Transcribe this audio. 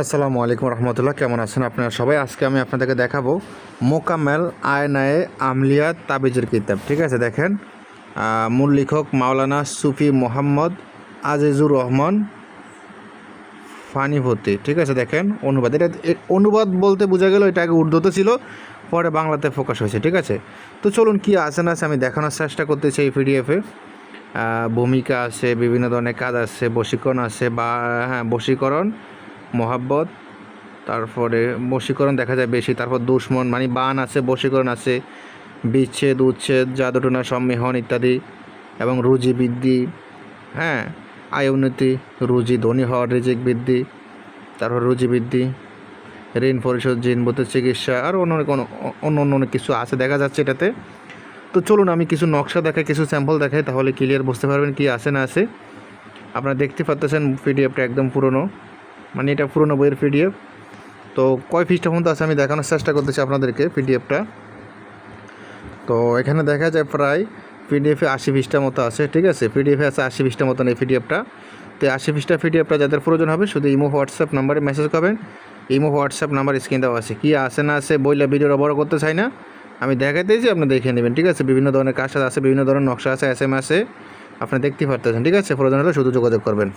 আসসালামু আলাইকুম রহমতুল্লাহ, কেমন আছেন আপনারা সবাই? আজকে আমি আপনাদেরকে দেখাবো মোকামেল আয়নায়ে আমলিয়া তাবিজের কিতাব, ঠিক আছে? দেখেন মূল লেখক মাওলানা সুফি মোহাম্মদ আজিজুর রহমান ফানিভর্তি ঠিক আছে? দেখেন, অনুবাদ। এটা অনুবাদ বলতে বোঝা গেল, এটা আগে উর্দুতে ছিল, পরে বাংলাতে ফোকাস হয়েছে, ঠিক আছে? তো চলুন, কি আছে না আছে আমি দেখানোর চেষ্টা করতেছি এই পিডিএফে ভূমিকা আছে, বিভিন্ন ধরনের কাজ আছে, বশীকরণ আছে বা হ্যাঁ বশীকরণ মোহাব্বত, তারপরে বশীকরণ দেখা যায় বেশি, তারপর দুশ্মন মানে বান আছে, বশীকরণ আছে, বিচ্ছেদ, উচ্ছেদ, জাদুটনা, সম্মিহন ইত্যাদি, এবং রুজি বৃদ্ধি হ্যাঁ আয় উন্নতি, রুজি ধনী হওয়ার রিজিক বৃদ্ধি, তারপর রুজি বৃদ্ধি, ঋণ পরিশোধ জিনবতের চিকিৎসা, আর অন্য অনেক, অন্য অন্য অনেক কিছু আছে দেখা যাচ্ছে এটাতে। তো চলুন আমি কিছু নকশা দেখাই, কিছু স্যাম্পল দেখাই, তাহলে ক্লিয়ার বুঝতে পারবেন কি আছে না আছে। আপনারা দেখতে পাচ্ছেন পিডিএফটা একদম পুরনো। মানে এটা পুরনো বইয়ের পিডিএফ। তো কয় পৃষ্ঠা পর্যন্ত আছে আমি দেখানোর চেষ্টা করতেছি আপনাদেরকে পিডিএফটা। তো এখানে দেখা যায় প্রায় পিডিএফে আশি পৃষ্ঠা মতো আছে, ঠিক আছে? পিডিএফে আছে আশি পৃষ্ঠা মতন এই পিডিএফটা। তো আশি পৃষ্ঠা পিডিএফটা যাদের প্রয়োজন হবে শুধু ইমো, হোয়াটসঅ্যাপ নাম্বারে মেসেজ করবেন। ইমো, হোয়াটসঅ্যাপ নাম্বার স্ক্রিন দেওয়া আছে। কি আছে না আছে বইলা ভিডিওটা বড় করতে চাই না। আমি দেখাইতেছি আপনি দেখে নেবেন, ঠিক আছে? বিভিন্ন ধরনের কাজ আছে, বিভিন্ন ধরনের নকশা আছে এস এম আছে আপনি দেখতে পারতেছেন, ঠিক আছে? প্রয়োজন হলে শুধু যোগাযোগ করবেন।